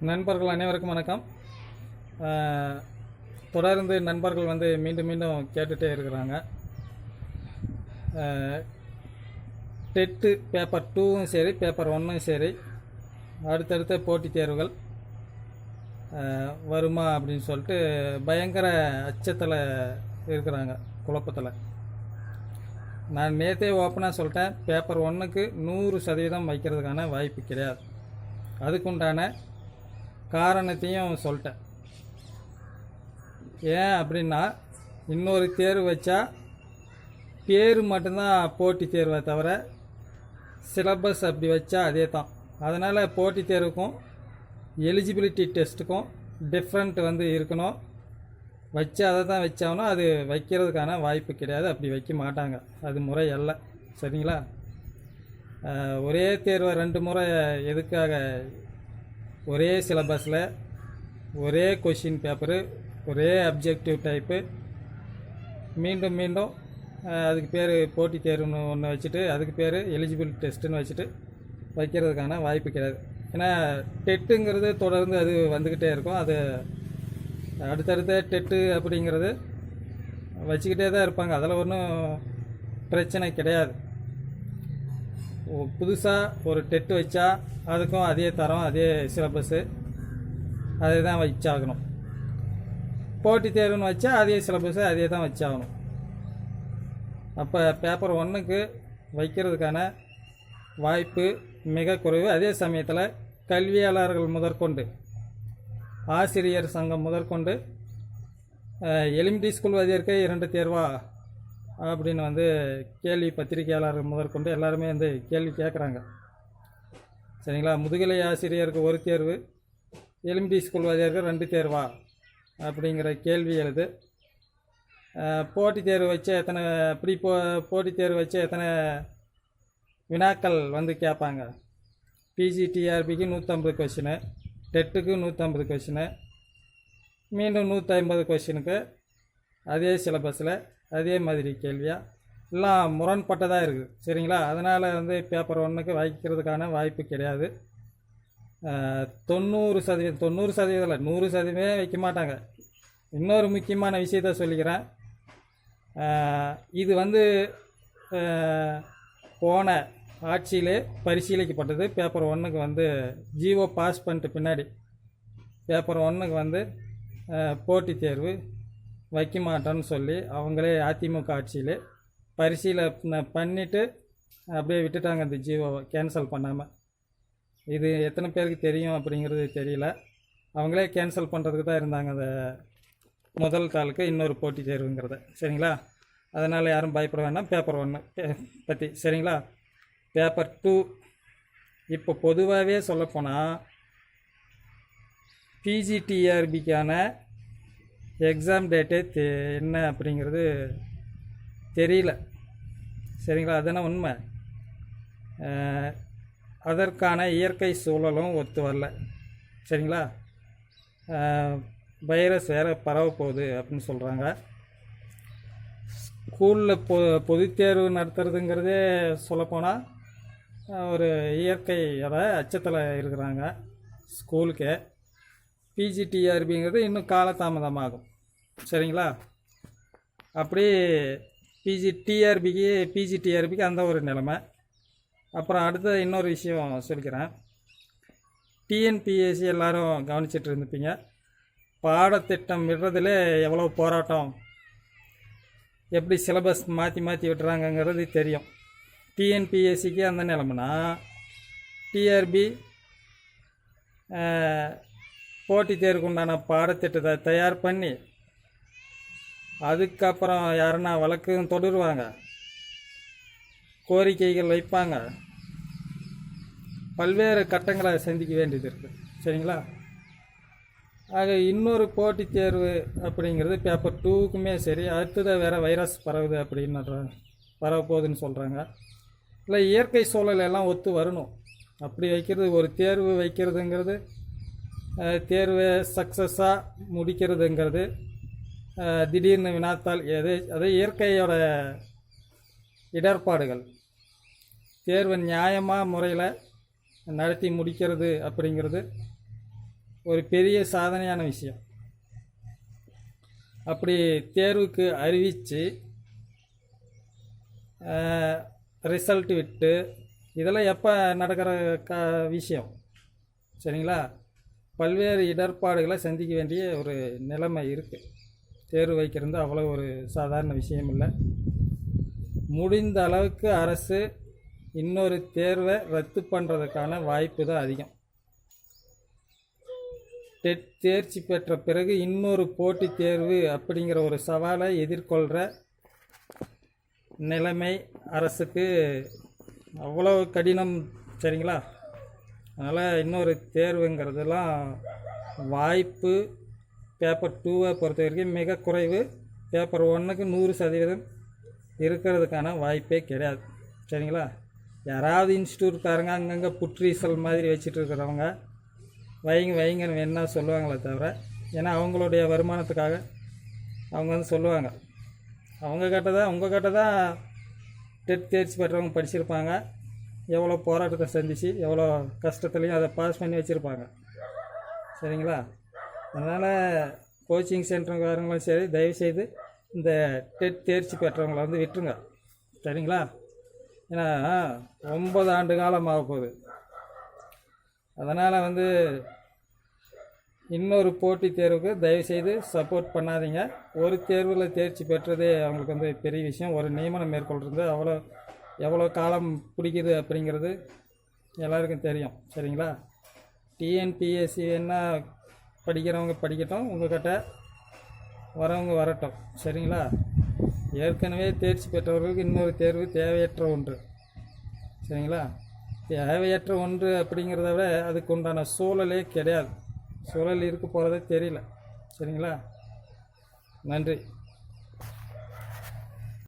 நண்பர்கள் அனைவருக்கும் வணக்கம். தொடர்ந்து நண்பர்கள் வந்து மீண்டும் மீண்டும் கேட்டுகிட்டே இருக்கிறாங்க. டெட்டு பேப்பர் டூவும் சரி பேப்பர் ஒன்றும் சரி அடுத்தடுத்த போட்டித் தேர்வுகள் வருமா அப்படின்னு சொல்லிட்டு பயங்கர அச்சத்தில் இருக்கிறாங்க குழப்பத்தில். நான் நேற்றே ஓப்பனாக சொல்லிட்டேன் பேப்பர் ஒன்றுக்கு நூறு சதவீதம் வைக்கிறதுக்கான வாய்ப்பு கிடையாது. அதுக்குண்டான காரணத்தையும் சொல்லிட்டேன். ஏன் அப்படின்னா இன்னொரு தேர்வு வச்சா பேர் மட்டும்தான் போட்டி தேர்வை தவிர சிலபஸ் அப்படி வச்சா அதே தான் அதனால் போட்டி தேர்வுக்கும் எலிஜிபிலிட்டி டெஸ்ட்டுக்கும் டிஃப்ரெண்ட் வந்து இருக்கணும். வச்சு அதை தான் வச்சாங்கன்னா அது வைக்கிறதுக்கான வாய்ப்பு கிடையாது. அப்படி வைக்க மாட்டாங்க. அது முறை அல்ல. சரிங்களா? ஒரே தேர்வை ரெண்டு முறை எதுக்காக ஒரே சிலபஸில் ஒரே கொஷின் பேப்பரு ஒரே அப்ஜெக்டிவ் டைப்பு மீண்டும் மீண்டும் அதுக்கு பேர் போட்டித் தேர்வுன்னு ஒன்று வச்சுட்டு அதுக்கு பேர் எலிஜிபிள் டெஸ்ட்டுன்னு வச்சுட்டு வைக்கிறதுக்கான வாய்ப்பு கிடையாது. ஏன்னா டெட்டுங்கிறது தொடர்ந்து அது வந்துக்கிட்டே இருக்கும். அது அடுத்தடுத்த டெட்டு அப்படிங்கிறது வச்சுக்கிட்டே தான் இருப்பாங்க. அதில் ஒன்றும் பிரச்சனை கிடையாது. புதுசாக ஒரு டெட்டு வச்சா அதுக்கும் அதே தரம் அதே சிலபஸ்ஸு அதே தான் வச்சாகணும். போட்டித் தேர்வுன்னு வச்சா அதே சிலபஸ்ஸு அதே தான் வச்சாகணும். அப்போ பேப்பர் ஒன்றுக்கு வைக்கிறதுக்கான வாய்ப்பு மிக குறைவு. அதே சமயத்தில் கல்வியாளர்கள் முதற்கொண்டு ஆசிரியர் சங்கம் முதற்கொண்டு எலிமெண்ட்ரி ஸ்கூல் வதியருக்கு இரண்டு தேர்வா அப்படின்னு வந்து கேள்வி பத்திரிகையாளர்கள் முதற்கொண்டு எல்லாருமே வந்து கேள்வி கேட்குறாங்க சரிங்களா? முதுகலை ஆசிரியருக்கு ஒரு தேர்வு எலிமெண்ட்ரி ஸ்கூல் வாத்தியாருக்கு ரெண்டு தேர்வா? அப்படிங்கிற கேள்வி எழுது. போட்டித் தேர்வு வச்சு எத்தனை ப்ரீ போ போட்டித் தேர்வு வச்சு எத்தனை வினாக்கள் வந்து கேட்பாங்க? பிஜிடிஆர்பிக்கு நூற்றம்பது கொஷினு டெட்டுக்கு நூற்றம்பது கொஷினு மீண்டும் நூற்றி ஐம்பது கொஷினுக்கு அதே சிலபஸில் அதே மாதிரி கேள்வியாக எல்லாம் முரண்பட்டதாக இருக்குது சரிங்களா? அதனால் வந்து பேப்பர் ஒன்றுக்கு வைக்கிறதுக்கான வாய்ப்பு கிடையாது. தொண்ணூறு சதவீதம் தொண்ணூறு சதவீதம் இல்லை நூறு சதவீதமே வைக்க மாட்டாங்க. இன்னொரு முக்கியமான விஷயத்த சொல்லிக்கிறேன். இது வந்து போன ஆட்சியிலே பரிசீலிக்கப்பட்டது. பேப்பர் ஒன்றுக்கு வந்து ஜிஓ பாஸ் பண்ணிட்டு பின்னாடி. பேப்பர் ஒன்றுக்கு வந்து போட்டி போட்டித் தேர்வு. வைக்க மாட்டோன்னு சொல்லி அவங்களே அதிமுக ஆட்சியில் பரிசீலனை பண்ணிவிட்டு அப்படியே விட்டுட்டாங்க அந்த ஜீவோவை கேன்சல் பண்ணாமல் இது எத்தனை பேருக்கு தெரியும் அப்படிங்கிறது தெரியல. அவங்களே கேன்சல் பண்ணுறதுக்கு தான் இருந்தாங்க அந்த முதல் தாளுக்கு இன்னொரு போட்டித் தேர்வுங்கிறத. சரிங்களா? அதனால் யாரும் பயப்பட வேண்டாம். பேப்பர் ஒன்று பற்றி சரிங்களா? Paper two. இப்போ பொதுவாகவே சொல்லப்போனால் பிஜிடிஆர்பிக்கான எக்ஸாம் டேட்டே தெ என்ன அப்படிங்கிறது தெரியல. சரிங்களா? அதுதானே உண்மை. அதற்கான இயற்கை சூழலும் ஒத்து வரல. சரிங்களா? வைரஸ் வேறு பரவ போகுது அப்படின்னு சொல்கிறாங்க ஸ்கூலில் பொ பொதுத்தேர்வு நடத்துறதுங்கிறதே சொல்லப்போனால் ஒரு ஒரு இயற்கையோட அச்சத்தில் இருக்கிறாங்க ஸ்கூலுக்கு. பிஜிடிஆர்பிங்கிறது இன்னும் காலதாமதமாகும். சரிங்களா? அப்படி பிஜி டிஆர்பிக்கு பிஜிடிஆர்பிக்கு அந்த ஒரு நிலைமை. அப்புறம் அடுத்த இன்னொரு விஷயம் சொல்லிக்கிறேன். டிஎன்பிஎஸ்சி எல்லாரும் கவனிச்சிட்டு இருந்துப்பீங்க. பாடத்திட்டம் விடுறதுல எவ்வளோ போராட்டம்? எப்படி சிலபஸ் மாற்றி மாற்றி விட்டுறாங்கங்கிறது தெரியும். டிஎன்பிஎஸ்சிக்கு அந்த நிலமனா டிஆர்பி போட்டித் தேர்வுக்குண்டான பாடத்திட்டத்தை தயார் பண்ணி அதுக்கப்புறம் யாருன்னா வழக்கும் தொடருவாங்க. கோரிக்கைகள் வைப்பாங்க. பல்வேறு கட்டங்களை சந்திக்க வேண்டியது இருக்குது சரிங்களா? ஆக இன்னொரு போட்டித் தேர்வு அப்படிங்கிறது பேப்பர் டூக்குமே சரி அடுத்தது வேறு வைரஸ் பரவுது அப்படின்னு பரவப்போகுதுன்னு சொல்கிறாங்க இல்லை இயற்கை சூழல் எல்லாம் ஒத்து வரணும். அப்படி வைக்கிறது ஒரு தேர்வு வைக்கிறதுங்கிறது தேர்வை சக்ஸஸாக முடிக்கிறதுங்கிறது திடீர்னு வினாத்தால் எது அது இயற்கையோட இடர்பாடுகள். தேர்வை நியாயமாக முறையில் நடத்தி முடிக்கிறது அப்படிங்கிறது ஒரு பெரிய சாதனையான விஷயம். அப்படி தேர்வுக்கு அறிவித்து ரிசல்ட் விட்டு இதெல்லாம் எப்போ நடக்கிற க விஷயம்? சரிங்களா? பல்வேறு இடர்பாடுகளை சந்திக்க வேண்டிய ஒரு நிலைமை இருக்குது தேர்வு வைக்கிறது அவ்வளோ ஒரு சாதாரண விஷயம் இல்லை. முடிந்த அளவுக்கு அரசு இன்னொரு தேர்வை ரத்து பண்ணுறதுக்கான வாய்ப்பு தான் அதிகம். டெட் தேர்ச்சி பெற்ற பிறகு இன்னொரு போட்டித் தேர்வு அப்படிங்கிற ஒரு சவாலை எதிர்கொள்கிற நிலைமை அரசுக்கு அவ்வளோ கடினம் சரிங்களா? அதனால் இன்னொரு தேர்வுங்கிறதெல்லாம் வாய்ப்பு பேப்பர் டூவை பொறுத்த வரைக்கும் மிக குறைவு. பேப்பர் ஒன்றுக்கு நூறு சதவீதம் இருக்கிறதுக்கான வாய்ப்பே கிடையாது. சரிங்களா? யாராவது இன்ஸ்டியூட்காரங்க அங்கங்கே புற்றீசல் மாதிரி வச்சுட்டு இருக்கிறவங்க வைங்க வைங்கன்னு வேணா சொல்லுவாங்களே தவிர ஏன்னா அவங்களுடைய வருமானத்துக்காக அவங்க வந்து சொல்லுவாங்க. அவங்க கிட்ட தான் உங்கள் கிட்ட தான் டெட் தேர்ச்சி பெற்றவங்க படிச்சிருப்பாங்க. எவ்வளோ போராட்டத்தை சந்திச்சு எவ்வளோ கஷ்டத்துலையும் அதை பாஸ் பண்ணி வச்சுருப்பாங்க. சரிங்களா? அதனால் கோச்சிங் சென்டருக்காரங்களும் சரி தயவுசெய்து இந்த டெட் தேர்ச்சி பெற்றவங்களை வந்து விட்டுருங்க. சரிங்களா? ஏன்னா ஒன்பது ஆண்டு காலம் ஆக போகுது. அதனால் வந்து இன்னொரு போட்டித் தேர்வுக்கு தயவுசெய்து சப்போர்ட் பண்ணாதீங்க. ஒரு தேர்வில் தேர்ச்சி பெற்றதே அவங்களுக்கு வந்து பெரிய விஷயம். ஒரு நியமனம் மேற்கொள்கிறது அவ்வளோ எவ்வளோ காலம் பிடிக்குது அப்படிங்கிறது எல்லாருக்கும் தெரியும். சரிங்களா? டிஎன்பிஎஸ்சி என்ன படிக்கிறவங்க படிக்கட்டும் உங்கள்கிட்ட வரவங்க வரட்டும். சரிங்களா? ஏற்கனவே தேர்ச்சி பெற்றவர்களுக்கு இன்னொரு தேர்வு தேவையற்ற ஒன்று. சரிங்களா? தேவையற்ற ஒன்று அப்படிங்கிறத விட அதுக்கு உண்டான சூழலே கிடையாது. சூழல் இருக்க போகிறதே தெரியல. சரிங்களா? நன்றி.